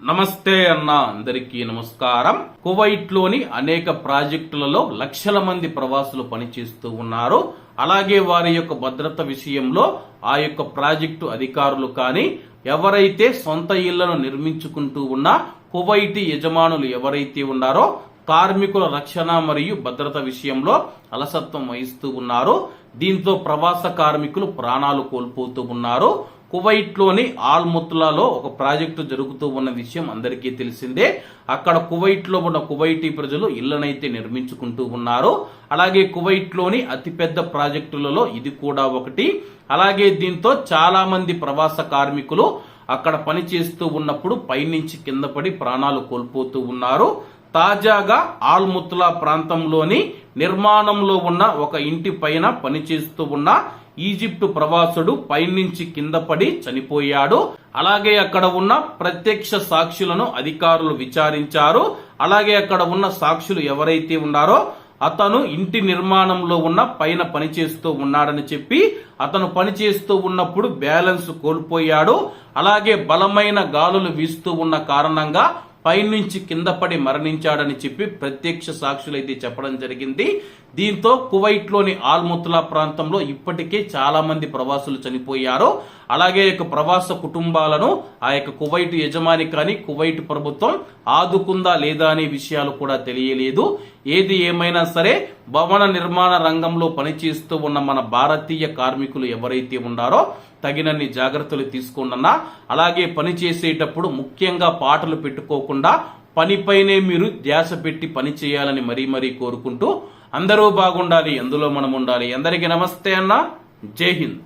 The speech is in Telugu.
నమస్తే అన్న అందరికీ నమస్కారం. కువైట్లోని అనేక ప్రాజెక్టులలో లక్షల మంది ప్రవాసులు పనిచేస్తూ ఉన్నారు. అలాగే వారి యొక్క భద్రత విషయంలో ఆ యొక్క ప్రాజెక్టు అధికారులు కానీ ఎవరైతే సొంత ఇళ్ళను నిర్మించుకుంటూ ఉన్న కువైటి యజమానులు ఎవరైతే ఉన్నారో కార్మికుల రక్షణ మరియు భద్రత విషయంలో అలసత్వం వహిస్తూ ఉన్నారు. దీంతో ప్రవాస కార్మికులు ప్రాణాలు కోల్పోతూ ఉన్నారు. కువైట్లోని ఆల్ముత్లాలో ఒక ప్రాజెక్టు జరుగుతూ ఉన్న విషయం అందరికీ తెలిసిందే. అక్కడ కువైట్లో ఉన్న కువైటీ ప్రజలు ఇళ్ళనైతే నిర్మించుకుంటూ ఉన్నారు. అలాగే కువైట్లోని అతిపెద్ద ప్రాజెక్టులలో ఇది కూడా ఒకటి. అలాగే దీంతో చాలా మంది ప్రవాస కార్మికులు అక్కడ పనిచేస్తూ ఉన్నప్పుడు పైనుంచి కింద పడి ప్రాణాలు కోల్పోతూ ఉన్నారు. తాజాగా ఆల్ముత్లా ప్రాంతంలోని నిర్మాణంలో ఉన్న ఒక ఇంటి పైన పనిచేస్తూ ఉన్న ఈజిప్టు ప్రవాసుడు పైనుంచి కింద పడి చనిపోయాడు. అలాగే అక్కడ ఉన్న ప్రత్యక్ష సాక్షులను అధికారులు విచారించారు. అలాగే అక్కడ ఉన్న సాక్షులు ఎవరైతే ఉన్నారో అతను ఇంటి నిర్మాణంలో ఉన్న పైన పనిచేస్తూ ఉన్నాడని చెప్పి అతను పనిచేస్తూ ఉన్నప్పుడు బ్యాలెన్స్ కోల్పోయాడు. అలాగే బలమైన గాలులు వీస్తూ ఉన్న కారణంగా పైనుంచి కింద పడి మరణించాడని చెప్పి ప్రత్యక్ష సాక్షులైతే చెప్పడం జరిగింది. దీంతో కువైట్లోని ఆల్ముత్లా ప్రాంతంలో ఇప్పటికే చాలా మంది ప్రవాసులు చనిపోయారు. అలాగే యొక్క ప్రవాస కుటుంబాలను ఆ యొక్క కువైట్ యజమాని కానీ కువైట్ ప్రభుత్వం ఆదుకుందా లేదా అనే విషయాలు కూడా తెలియలేదు. ఏది ఏమైనా సరే భవన నిర్మాణ రంగంలో పనిచేస్తూ ఉన్న మన భారతీయ కార్మికులు ఎవరైతే ఉన్నారో తగినన్ని జాగ్రత్తలు తీసుకోండన్నా అలాగే పని చేసేటప్పుడు ముఖ్యంగా పాటలు పెట్టుకోకుండా పనిపైనే మీరు ధ్యాస పెట్టి పని చేయాలని మరీ మరీ కోరుకుంటూ అందరూ బాగుండాలి ఎందులో మనం ఉండాలి అందరికీ నమస్తే అన్న. జై హింద్.